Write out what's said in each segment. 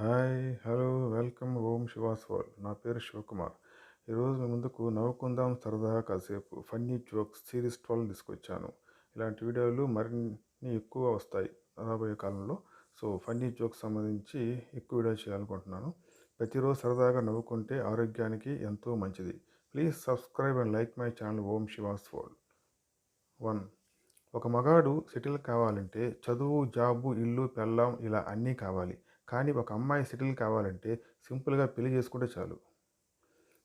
Hi hello welcome Om Shivas world నా పేరు శివకుమార్. ఈరోజు మీ ముందుకు నవ్వుకుందాం సరదాగా కాసేపు ఫన్నీ జోక్స్ సిరీస్ ట్వెల్వ్ తీసుకొచ్చాను. ఇలాంటి వీడియోలు మరిన్ని ఎక్కువ వస్తాయి రాబోయే కాలంలో. సో ఫన్నీ జోక్స్ సంబంధించి ఎక్కువ వీడియో చేయాలనుకుంటున్నాను. ప్రతిరోజు సరదాగా నవ్వుకుంటే ఆరోగ్యానికి ఎంతో మంచిది. Please subscribe and like my channel Om Shivas world one. ఒక మగాడు సెటిల్ కావాలంటే చదువు జాబు ఇల్లు పెళ్ళాం ఇలా అన్నీ కావాలి. కానీ ఒక అమ్మాయి సెటిల్ కావాలంటే సింపుల్గా పెళ్ళి చేసుకుంటే చాలు.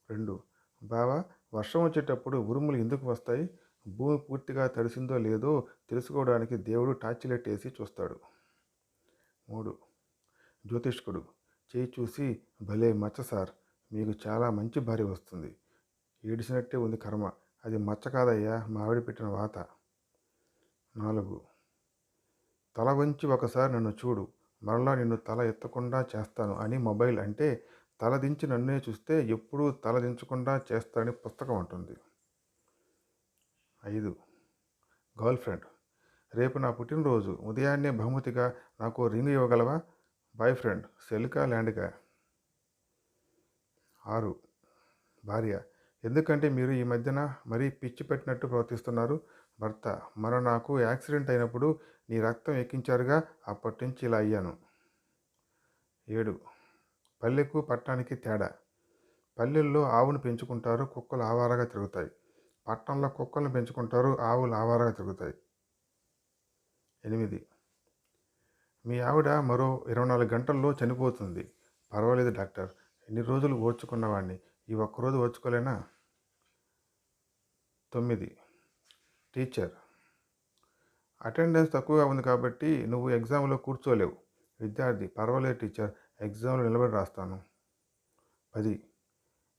రెండు బావా వర్షం వచ్చేటప్పుడు ఉరుములు ఎందుకు వస్తాయి? భూమి పూర్తిగా తడిసిందో లేదో తెలుసుకోవడానికి దేవుడు టార్చిలెట్ వేసి చూస్తాడు. మూడు జ్యోతిష్కుడు చేయి చూసి భలే మచ్చ సార్ మీకు చాలా మంచి భార్య వస్తుంది. ఏడిసినట్టే ఉంది కర్మ అది మచ్చ కాదయ్యా మావిడి పెట్టిన వాత. నాలుగు తల వంచి ఒకసారి నన్ను చూడు మరలా నిన్ను తల ఎత్తకుండా చేస్తాను అని మొబైల్ అంటే తల దించి నన్నే చూస్తే ఎప్పుడూ తల దించకుండా చేస్తానని పుస్తకం అంటుంది. ఐదు. Girlfriend. రేపు నా పుట్టినరోజు. ఉదయాన్నే బహుమతిగా నాకు రింగ్ ఇవ్వగలవా? Boyfriend. సెల్కా ల్యాండ్గా ఆరు. భార్య. ఎందుకంటే మీరు ఈ మధ్యన మరీ పిచ్చి పెట్టినట్టు ప్రవర్తిస్తున్నారు. భర్త మరో నాకు యాక్సిడెంట్ అయినప్పుడు నీ రక్తం ఎక్కించారుగా అప్పటి నుంచి ఇలా అయ్యాను. ఏడు పల్లెకు పట్టణానికి తేడా. పల్లెల్లో ఆవును పెంచుకుంటారు కుక్కలు ఆవారగా తిరుగుతాయి. పట్టణంలో కుక్కలను పెంచుకుంటారు ఆవులు ఆవారగా తిరుగుతాయి. ఎనిమిది మీ ఆవిడ మరో ఇరవై నాలుగు గంటల్లో చనిపోతుంది. పర్వాలేదు డాక్టర్ ఎన్ని రోజులు ఓర్చుకున్నవాడిని ఈ ఒక్కరోజు ఓర్చుకోలేనా? తొమ్మిది. టీచర్ అటెండెన్స్ తక్కువగా ఉంది కాబట్టి నువ్వు ఎగ్జామ్లో కూర్చోలేవు. విద్యార్థి పర్వాలేదు టీచర్ ఎగ్జామ్లో నిలబడి రాస్తాను. పది.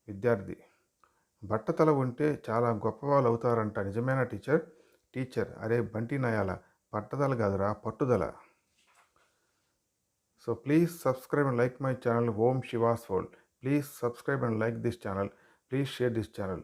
విద్యార్థి బట్టతల ఉంటే చాలా గొప్పవాళ్ళు అవుతారంట. నిజమేనా టీచర్? టీచర్ అరే బంటి నాయాల పట్టదల కాదురా పట్టుదల. So please subscribe and like my channel Om Shivas world please subscribe and like this channel. Please share this channel.